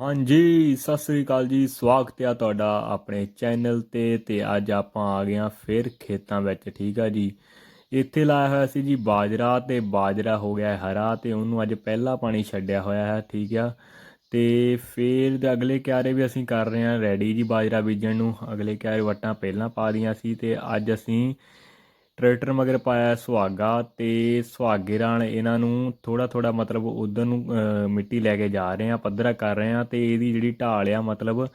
ਹਾਂਜੀ, ਸਤਿ ਸ੍ਰੀ ਅਕਾਲ ਜੀ। ਸਵਾਗਤ ਹੈ ਤੁਹਾਡਾ ਆਪਣੇ ਚੈਨਲ ਤੇ ਤੇ ਅੱਜ ਆਪਾਂ ਆ ਗਏ ਹਾਂ ਫਿਰ ਖੇਤਾਂ ਵਿੱਚ, ਠੀਕ ਆ ਜੀ। ਇੱਥੇ ਲਾਇਆ ਹੋਇਆ ਸੀ ਜੀ ਬਾਜਰਾ ਤੇ ਬਾਜਰਾ ਹੋ ਗਿਆ ਹਰਾ ਤੇ ਉਹਨੂੰ ਅੱਜ ਪਹਿਲਾ ਪਾਣੀ ਛੱਡਿਆ ਹੋਇਆ ਹੈ, ਠੀਕ ਆ। ਤੇ ਫਿਰ ਦੇ ਅਗਲੇ ਕਿਆਰੇ ਵੀ ਅਸੀਂ ਕਰ ਰਹੇ ਹਾਂ ਰੈਡੀ ਜੀ ਬਾਜਰਾ ਬੀਜਣ ਨੂੰ। ਅਗਲੇ ਕਿਆਰੇ ਵਟਾਂ ਪਹਿਲਾਂ ਪਾ ਦੀਆਂ ਸੀ ਤੇ ਅੱਜ ਅਸੀਂ ਟਰੈਕਟਰ ਮਗਰ ਪਾਇਆ ਸੁਹਾਗਾ ਤੇ ਸੁਹਾਗੇ ਨਾਲ ਇਹਨਾਂ ਨੂੰ ਥੋੜਾ ਥੋੜਾ ਮਤਲਬ ਉਧਰ ਨੂੰ ਮਿੱਟੀ ਲੈ ਕੇ ਜਾ ਰਹੇ ਆ ਪੱਧਰਾ ਕਰ ਰਹੇ ਆ ਤੇ ਇਹਦੀ ਜਿਹੜੀ ਢਾਲ ਆ ਮਤਲਬ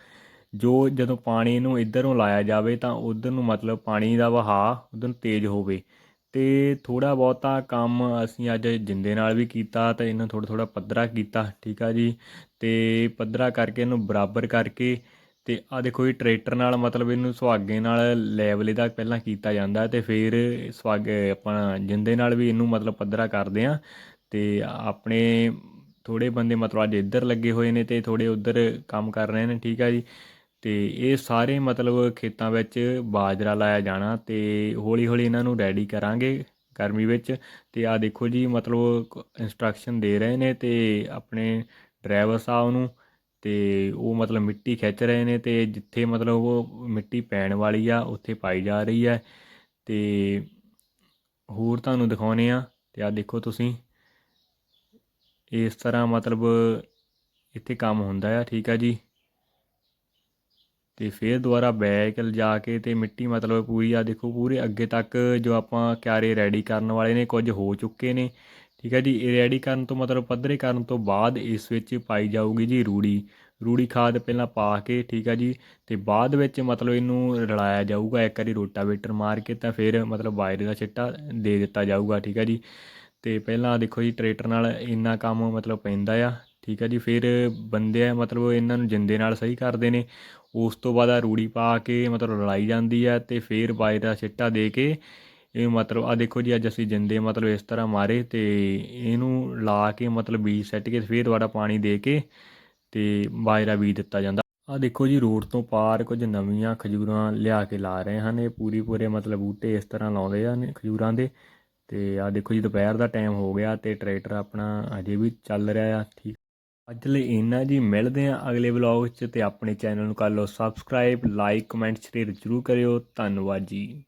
ਜੋ ਜਦੋਂ ਪਾਣੀ ਨੂੰ ਇੱਧਰ ਲਾਇਆ ਜਾਵੇ ਤਾਂ ਉਧਰ ਨੂੰ ਮਤਲਬ ਪਾਣੀ ਦਾ ਵਹਾਅ ਉਧਰ ਨੂੰ ਤੇਜ਼ ਹੋਵੇ ਤੇ ਥੋੜਾ ਬਹੁਤਾ ਕੰਮ ਅਸੀਂ ਅੱਜ ਜਿੰਦੇ ਨਾਲ ਵੀ ਕੀਤਾ ਤੇ ਇਹਨੂੰ ਥੋੜਾ ਥੋੜਾ ਪੱਧਰਾ ਕੀਤਾ, ਠੀਕ ਆ ਜੀ? ਤੇ ਪੱਧਰਾ ਕਰਕੇ ਇਹਨੂੰ ਬਰਾਬਰ ਕਰਕੇ ਤੇ ਆ ਦੇਖੋ ਇਹ ਟਰੈਕਟਰ ਨਾਲ ਮਤਲਬ ਇਹਨੂੰ ਸੁਹਾਗੇ ਨਾਲ ਲੈਵਲ ਇਹਦਾ ਪਹਿਲਾਂ ਕੀਤਾ ਜਾਂਦਾ ਹੈ ਤੇ ਫਿਰ ਸੁਹਾਗੇ ਆਪਾਂ ਜਿੰਦੇ ਨਾਲ ਵੀ ਇਹਨੂੰ ਮਤਲਬ ਪੱਧਰਾ ਕਰਦੇ ਆ ਤੇ ਆਪਣੇ ਥੋੜੇ ਬੰਦੇ ਮਤਲਬ ਅੱਜ ਇੱਧਰ ਲੱਗੇ ਹੋਏ ਨੇ ਤੇ ਥੋੜੇ ਉੱਧਰ ਕੰਮ ਕਰ ਰਹੇ ਨੇ, ਠੀਕ ਆ ਜੀ। ਤੇ ਇਹ ਸਾਰੇ ਮਤਲਬ ਖੇਤਾਂ ਵਿੱਚ ਬਾਜਰਾ ਲਾਇਆ ਜਾਣਾ ਤੇ ਹੌਲੀ ਹੌਲੀ ਇਹਨਾਂ ਨੂੰ ਰੈਡੀ ਕਰਾਂਗੇ ਗਰਮੀ ਵਿੱਚ। ਤੇ ਆ ਦੇਖੋ ਜੀ, ਮਤਲਬ ਇਨਸਟਰਕਸ਼ਨ ਦੇ ਰਹੇ ਨੇ ਤੇ ਆਪਣੇ ਡਰਾਈਵਰ ਸਾਹਿਬ ਨੂੰ ਤੇ ਉਹ ਮਤਲਬ ਮਿੱਟੀ ਖਿੱਚ ਰਹੇ ਨੇ ਤੇ ਜਿੱਥੇ ਮਤਲਬ ਉਹ ਮਿੱਟੀ ਪੈਣ ਵਾਲੀ ਆ, ਉੱਥੇ ਪਾਈ ਜਾ ਰਹੀ ਹੈ। ਤੇ ਹੋਰ ਤੁਹਾਨੂੰ ਦਿਖਾਉਨੇ ਆ ਤੇ ਆ ਦੇਖੋ ਤੁਸੀਂ। ਇਸ ਤਰ੍ਹਾਂ ਮਤਲਬ ਇੱਥੇ ਕੰਮ ਹੁੰਦਾ ਆ, ਠੀਕ ਆ ਜੀ। ਤੇ ਫਿਰ ਦੁਬਾਰਾ ਬੈਕ ਲਿਜਾ ਕੇ ਤੇ ਮਿੱਟੀ ਮਤਲਬ ਪੂਰੀ ਆ ਦੇਖੋ ਪੂਰੇ ਅੱਗੇ ਤੱਕ ਜੋ ਆਪਾਂ ਕਿਆਰੇ ਰੈਡੀ ਕਰਨ ਵਾਲੇ ਨੇ, ਕੁਝ ਹੋ ਚੁੱਕੇ ਨੇ। ਠੀਕ ਹੈ ਜੀ, ਇਹ ਰੈਡੀ ਕਰਨ ਤੋਂ ਮਤਲਬ ਪੱਧਰੇ ਕਰਨ ਤੋਂ ਬਾਅਦ ਇਸ ਵਿੱਚ ਪਾਈ ਜਾਊਗੀ ਜੀ ਰੂੜੀ। ਰੂੜੀ ਖਾਦ ਪਹਿਲਾਂ ਪਾ ਕੇ, ਠੀਕ ਹੈ ਜੀ, ਤੇ ਬਾਅਦ ਵਿੱਚ ਮਤਲਬ ਇਹਨੂੰ ਰਲਾਇਆ ਜਾਊਗਾ, ਇੱਕ ਵਾਰੀ ਰੋਟਾਵੇਟਰ ਮਾਰ ਕੇ ਤਾਂ ਫਿਰ ਮਤਲਬ ਵਾਇਰ ਦਾ ਛਿੱਟਾ ਦੇ ਦਿੱਤਾ ਜਾਊਗਾ, ਠੀਕ ਹੈ ਜੀ। ਤੇ ਪਹਿਲਾਂ ਦੇਖੋ ਜੀ, ਟਰੈਕਟਰ ਨਾਲ ਇੰਨਾ ਕੰਮ ਮਤਲਬ ਪੈਂਦਾ ਆ, ਠੀਕ ਹੈ ਜੀ, ਫਿਰ ਬੰਦੇ ਆ ਮਤਲਬ ਇਹਨਾਂ ਨੂੰ ਜਿੰਦੇ ਨਾਲ ਸਹੀ ਕਰਦੇ ਨੇ। ਉਸ ਤੋਂ ਬਾਅਦ ਆ ਰੂੜੀ ਪਾ ਕੇ ਮਤਲਬ ਰਲਾਈ ਜਾਂਦੀ ਹੈ ਤੇ ਫਿਰ ਵਾਇਰ ਦਾ ਛਿੱਟਾ ਦੇ ਕੇ ਇਹ ਮਤਲਬ ਆ ਦੇਖੋ ਜੀ, ਅੱਜ ਅਸੀਂ ਜਿੰਦੇ ਮਤਲਬ ਇਸ ਤਰ੍ਹਾਂ ਮਾਰੇ ਤੇ ਇਹਨੂੰ ਲਾ ਕੇ ਮਤਲਬ ਬੀਜ ਸੱਟ ਕੇ ਫਿਰ ਦੁਬਾਰਾ ਪਾਣੀ ਦੇ ਕੇ ਤੇ ਬਾਜਰਾ ਬੀਜ ਦਿੱਤਾ ਜਾਂਦਾ। ਆ ਦੇਖੋ ਜੀ, ਰੋਡ ਤੋਂ ਪਾਰ ਕੁਝ ਨਵੀਆਂ ਖਜੂਰਾਂ ਲਿਆ ਕੇ ਲਾ ਰਹੇ ਹਨ। ਇਹ ਪੂਰੀ ਪੂਰੇ ਮਤਲਬ ਬੂਟੇ ਇਸ ਤਰ੍ਹਾਂ ਲਾਉਂਦੇ ਹਨ ਖਜੂਰਾਂ ਦੇ ਤੇ ਆ ਦੇਖੋ ਜੀ, ਦੁਪਹਿਰ ਦਾ ਟਾਈਮ ਹੋ ਗਿਆ ਤੇ ਟਰੈਕਟਰ ਆਪਣਾ ਅਜੇ ਵੀ ਚੱਲ ਰਿਹਾ ਆ, ਠੀਕ। ਅੱਜ ਲਈ ਇੰਨਾ ਜੀ, ਮਿਲਦੇ ਆ ਅਗਲੇ ਵਲੌਗ 'ਚ ਤੇ ਆਪਣੇ ਚੈਨਲ ਨੂੰ ਕਰ ਲਓ ਸਬਸਕ੍ਰਾਈਬ ਲਾਈਕ ਕਮੈਂਟ ਸ਼ੇਅਰ ਜ਼ਰੂਰ ਕਰਿਓ। ਧੰਨਵਾਦ ਜੀ।